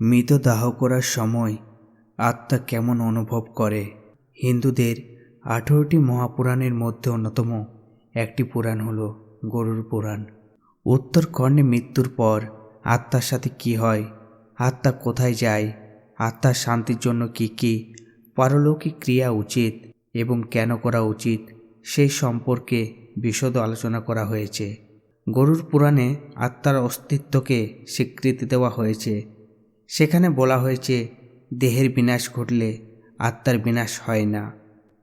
মৃত দাহ করার সময় আত্মা কেমন অনুভব করে? হিন্দুদের আঠেরোটি মহাপুরাণের মধ্যে অন্যতম একটি পুরাণ হল গরুর পুরাণ। উত্তর কর্ণে মৃত্যুর পর আত্মার সাথে কি হয়? আত্মা কোথায় যায়? আত্মার শান্তির জন্য কি কি পারলৌকিক ক্রিয়া উচিত এবং কেন করা উচিত সেই সম্পর্কে বিশদ আলোচনা করা হয়েছে। গরুর পুরাণে আত্মার অস্তিত্বকে স্বীকৃতি দেওয়া হয়েছে। সেখানে বলা হয়েছে, দেহের বিনাশ ঘটলে আত্মার বিনাশ হয় না।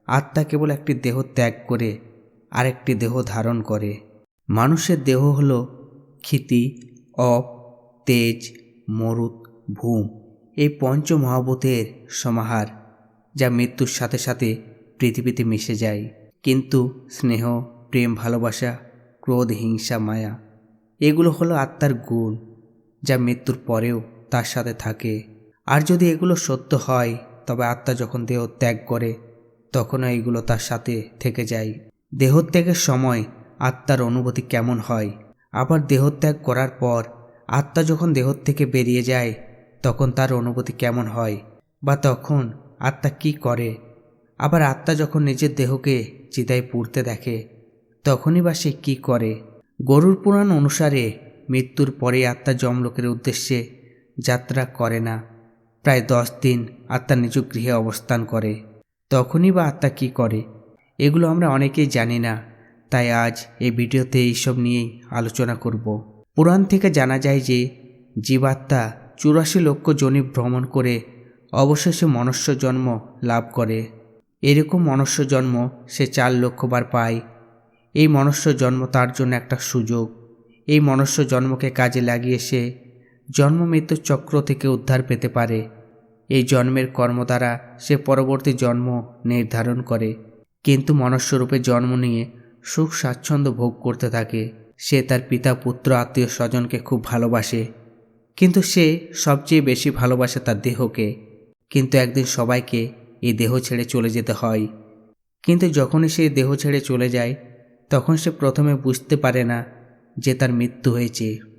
আত্মা কেবল একটি দেহ ত্যাগ করে আরেকটি দেহ ধারণ করে। মানুষের দেহ হল ক্ষিতি, অপ, তেজ মরুত ভূম। এই পঞ্চ মহাভূতের সমাহার, যা মৃত্যুর সাথে সাথে পৃথিবীতে মিশে যায়। কিন্তু স্নেহ, প্রেম, ভালোবাসা, ক্রোধ, হিংসা, মায়া, এগুলো হলো আত্মার গুণ, যা মৃত্যুর পরেও তার সাথে থাকে। আর যদি এগুলো সত্য হয়, তবে আত্মা যখন দেহ ত্যাগ করে, তখনও এগুলো তার সাথে থেকে যায়। দেহত্যাগের সময় আত্মার অনুভূতি কেমন হয়? আবার দেহত্যাগ করার পর আত্মা যখন দেহ থেকে বেরিয়ে যায়, তখন তার অনুভূতি কেমন হয়? বা তখন আত্মা কি করে? আবার আত্মা যখন নিজের দেহকে চিতায় পুড়তে দেখে, তখনই বা সে কী করে? গরুর পুরাণ অনুসারে মৃত্যুর পরে আত্মা যমলোকের উদ্দেশ্যে যাত্রা করে না। প্রায় দশ দিন আত্মা নিজ গৃহে অবস্থান করে। তখনই বা আত্মা কী করে? এগুলো আমরা অনেকেই জানি না। তাই আজ এই ভিডিওতে এইসব নিয়েই আলোচনা করব। পুরাণ থেকে জানা যায় যে জীবাত্মা চুরাশি লক্ষ জনি ভ্রমণ করে অবশেষে মনুষ্য জন্ম লাভ করে। এরকম মনুষ্য জন্ম সে চার লক্ষবার পায়। এই মনুষ্য জন্ম তার জন্য একটা সুযোগ। এই মনুষ্য জন্মকে কাজে লাগিয়ে সে জন্ম মৃত্যুর চক্র থেকে উদ্ধার পেতে পারে। এই জন্মের কর্ম দ্বারা সে পরবর্তী জন্ম নির্ধারণ করে। কিন্তু মনুষ্যরূপে জন্ম নিয়ে সুখ স্বাচ্ছন্দ্য ভোগ করতে থাকে। সে তার পিতা, পুত্র, আত্মীয় স্বজনকে খুব ভালোবাসে। কিন্তু সে সবচেয়ে বেশি ভালোবাসে তার দেহকে। কিন্তু একদিন সবাইকে এই দেহ ছেড়ে চলে যেতে হয়। কিন্তু যখনই সে দেহ ছেড়ে চলে যায়, তখন সে প্রথমে বুঝতে পারে না যে তার মৃত্যু হয়েছে।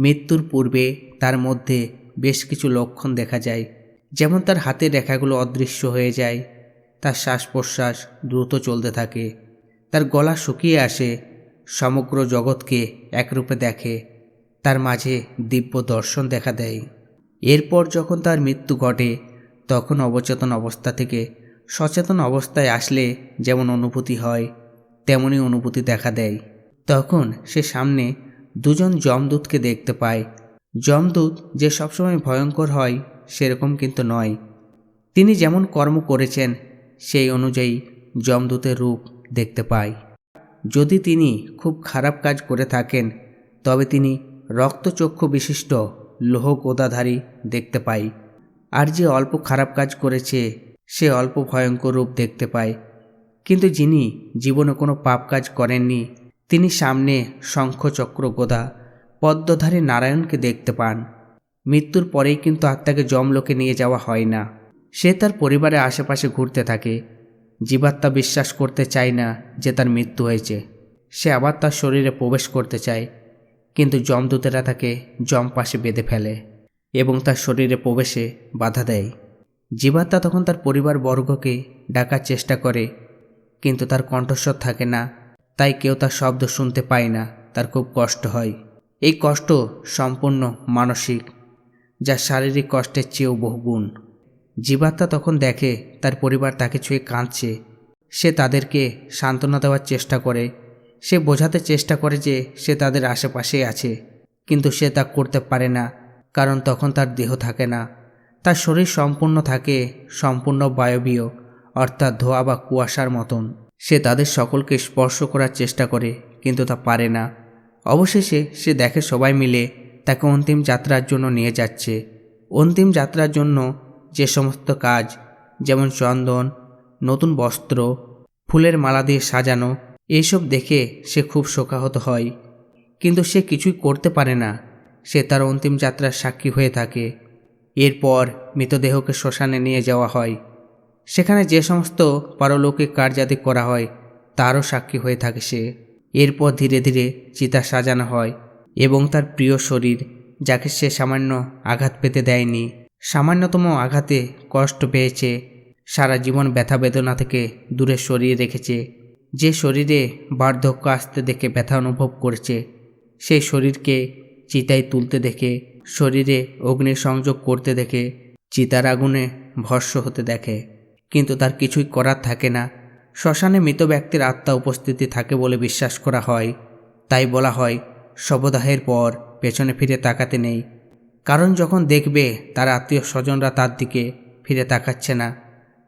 মৃত্যুর পূর্বে তার মধ্যে বেশ কিছু লক্ষণ দেখা যায়। যেমন তার হাতের রেখাগুলো অদৃশ্য হয়ে যায়, তার শ্বাস প্রশ্বাস দ্রুত চলতে থাকে, তার গলা শুকিয়ে আসে, সমগ্র জগৎকে একরূপে দেখে, তার মাঝে দিব্য দর্শন দেখা দেয়। এরপর যখন তার মৃত্যু ঘটে, তখন অবচেতন অবস্থা থেকে সচেতন অবস্থায় আসলে যেমন অনুভূতি হয়, তেমনই অনুভূতি দেখা দেয়। তখন সে সামনে দুজন যমদূতকে দেখতে পায়। যমদূত যে সবসময় ভয়ঙ্কর হয়, সেরকম কিন্তু নয়। তিনি যেমন কর্ম করেছেন, সেই অনুযায়ী যমদূতের রূপ দেখতে পায়। যদি তিনি খুব খারাপ কাজ করে থাকেন, তবে তিনি রক্তচক্ষু বিশিষ্ট লোহ গোদাধারী দেখতে পাই আর যে অল্প খারাপ কাজ করেছে, সে অল্প ভয়ঙ্কর রূপ দেখতে পায়। কিন্তু যিনি জীবনে কোনো পাপ কাজ করেননি তিনি সামনে শঙ্খচক্র গোদা, পদ্মধারী নারায়ণকে দেখতে পান। মৃত্যুর পরেই কিন্তু আত্মাকে জমলোকে নিয়ে যাওয়া হয় না। সে তার পরিবারের আশেপাশে ঘুরতে থাকে। জীবাত্মা বিশ্বাস করতে চায় না যে তার মৃত্যু হয়েছে। সে আবার তার শরীরে প্রবেশ করতে চায়, কিন্তু যমদূতেরা তাকে জম পাশে বেঁধে ফেলে এবং তার শরীরে প্রবেশে বাধা দেয়। জীবাত্মা তখন তার পরিবার বর্গকে ডাকার চেষ্টা করে, কিন্তু তার কণ্ঠস্বর থাকে না। তাই কেউ তার শব্দ শুনতে পায় না, তার খুব কষ্ট হয়। এই কষ্ট সম্পূর্ণ মানসিক, যা শারীরিক কষ্টের চেয়েও বহুগুণ। জীবাত্মা তখন দেখে তার পরিবার তাকে ছুঁয়ে কাঁদছে। সে তাদেরকে সান্ত্বনা দেওয়ার চেষ্টা করে। সে বোঝাতে চেষ্টা করে যে সে তাদের আশেপাশে আছে, কিন্তু সে তা করতে পারে না, কারণ তখন তার দেহ থাকে না। তার শরীর সম্পূর্ণ থাকে, সম্পূর্ণ বায়বীয়, অর্থাৎ ধোয়া বা কুয়াশার মতন। সে তাদের সকলকে স্পর্শ করার চেষ্টা করে, কিন্তু তা পারে না। অবশেষে সে দেখে সবাই মিলে তাকে অন্তিম যাত্রার জন্য নিয়ে যাচ্ছে। অন্তিম যাত্রার জন্য যে সমস্ত কাজ, যেমন চন্দন, নতুন বস্ত্র, ফুলের মালা দিয়ে সাজানো এইসব দেখে সে খুব শোকাহত হয়। কিন্তু সে কিছুই করতে পারে না। সে তার অন্তিম যাত্রার সাক্ষী হয়ে থাকে। এরপর মৃতদেহকে শ্মশানে নিয়ে যাওয়া হয়। সেখানে যে সমস্ত পারলৌকিক কার্যাদি করা হয়, তারও সাক্ষী হয়ে থাকে সে। এরপর ধীরে ধীরে চিতা সাজানো হয় এবং তার প্রিয় শরীর, যাকে সে সামান্য আঘাত পেতে দেয়নি, সামান্যতম আঘাতে কষ্ট পেয়েছে, সারা জীবন ব্যথা বেদনা থেকে দূরে সরিয়ে রেখেছে। যে শরীরে বার্ধক্য আসতে দেখে ব্যথা অনুভব করেছে, সেই শরীরকে চিতায় তুলতে দেখে, শরীরে অগ্নি সংযোগ করতে দেখে, চিতার আগুনে ভস্য হতে দেখে। কিন্তু তার কিছুই করার থাকে না। শ্মশানে মৃত ব্যক্তির আত্মা উপস্থিতি থাকে বলে বিশ্বাস করা হয়। তাই বলা হয়, শবদাহের পর পেছনে ফিরে তাকাতে নেই। কারণ যখন দেখবে, তার আত্মীয় স্বজনরা তার দিকে ফিরে তাকাচ্ছে না,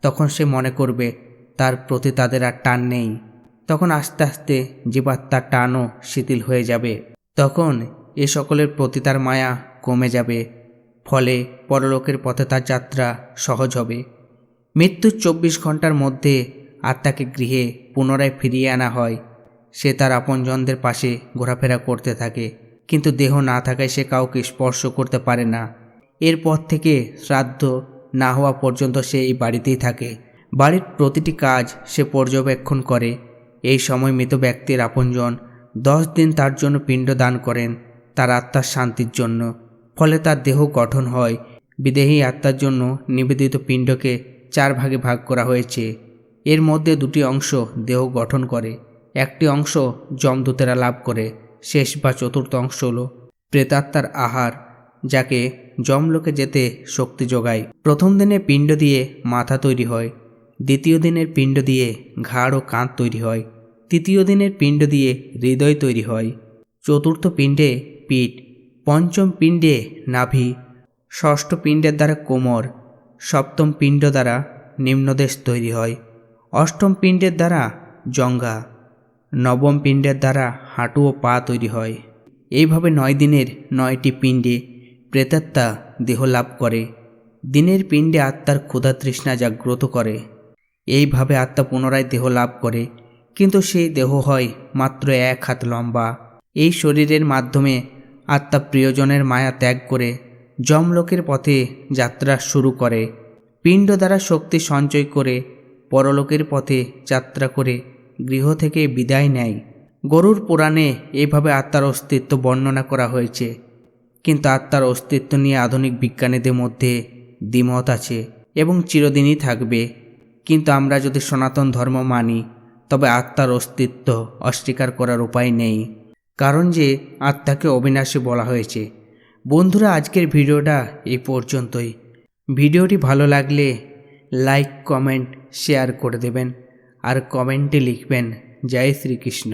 তখন সে মনে করবে, তার প্রতি তাদের আর টান নেই। তখন আস্তে আস্তে জীবাত্মার টানও শিথিল হয়ে যাবে। তখন এ সকলের প্রতি তার মায়া কমে যাবে। ফলে পরলোকের পথে তার যাত্রা সহজ হবে। মৃত্যুর চব্বিশ ঘণ্টার মধ্যে আত্মাকে গৃহে পুনরায় ফিরিয়ে আনা হয়। সে তার আপনজনদের পাশে ঘোরাফেরা করতে থাকে, কিন্তু দেহ না থাকায় সে কাউকে স্পর্শ করতে পারে না। এরপর থেকে শ্রাদ্ধ না হওয়া পর্যন্ত সে এই বাড়িতেই থাকে। বাড়ির প্রতিটি কাজ সে পর্যবেক্ষণ করে। এই সময় মৃত ব্যক্তির আপনজন দশ দিন তার জন্য পিণ্ড দান করেন তার আত্মার শান্তির জন্য। ফলে তার দেহ গঠন হয়। বিদেহী আত্মার জন্য নিবেদিত পিণ্ডকে চার ভাগে ভাগ করা হয়েছে। এর মধ্যে দুটি অংশ দেহ গঠন করে, একটি অংশ যমদূতেরা লাভ করে, শেষ বা চতুর্থ অংশ হল প্রেতাত্মার আহার, যাকে যমলোকে যেতে শক্তি যোগায়। প্রথম দিনে পিণ্ড দিয়ে মাথা তৈরি হয়, দ্বিতীয় দিনের পিণ্ড দিয়ে ঘাড় ও কাঁধ তৈরি হয়, তৃতীয় দিনের পিণ্ড দিয়ে হৃদয় তৈরি হয়। চতুর্থ পিণ্ডে পিঠ, পঞ্চম পিণ্ডে নাভি, ষষ্ঠ পিণ্ডের দ্বারা কোমর সপ্তম পিণ্ড দ্বারা নিম্নদেশ তৈরি হয়। অষ্টম পিণ্ডের দ্বারা জঙ্ঘা নবম পিণ্ডের দ্বারা হাঁটু ও পা তৈরি হয়। এইভাবে নয় দিনের নয়টি পিণ্ডে প্রেতাত্মা দেহ লাভ করে। দিনের পিণ্ডে আত্মার ক্ষুধা তৃষ্ণা জাগ্রত করে। এইভাবে আত্মা পুনরায় দেহ লাভ করে, কিন্তু সেই দেহ হয় মাত্র এক হাত লম্বা। এই শরীরের মাধ্যমে আত্মা প্রিয়জনের মায়া ত্যাগ করে যমলোকের পথে যাত্রা শুরু করে। পিণ্ড দ্বারা শক্তি সঞ্চয় করে, পরলোকের পথে যাত্রা করে, গৃহ থেকে বিদায় নেয়। গরুর পুরাণে এভাবে আত্মার অস্তিত্ব বর্ণনা করা হয়েছে। কিন্তু আত্মার অস্তিত্ব নিয়ে আধুনিক বিজ্ঞানীদের মধ্যে দ্বিমত আছে এবং চিরদিনই থাকবে। কিন্তু আমরা যদি সনাতন ধর্ম মানি, তবে আত্মার অস্তিত্ব অস্বীকার করার উপায় নেই। কারণ যে আত্মাকে অবিনাশী বলা হয়েছে। বন্ধুরা, আজকের ভিডিওটা এই পর্যন্তই। ভিডিওটি ভালো লাগলে লাইক কমেন্ট শেয়ার করে দেবেন। আর কমেন্টে লিখবেন, জয় শ্রীকৃষ্ণ।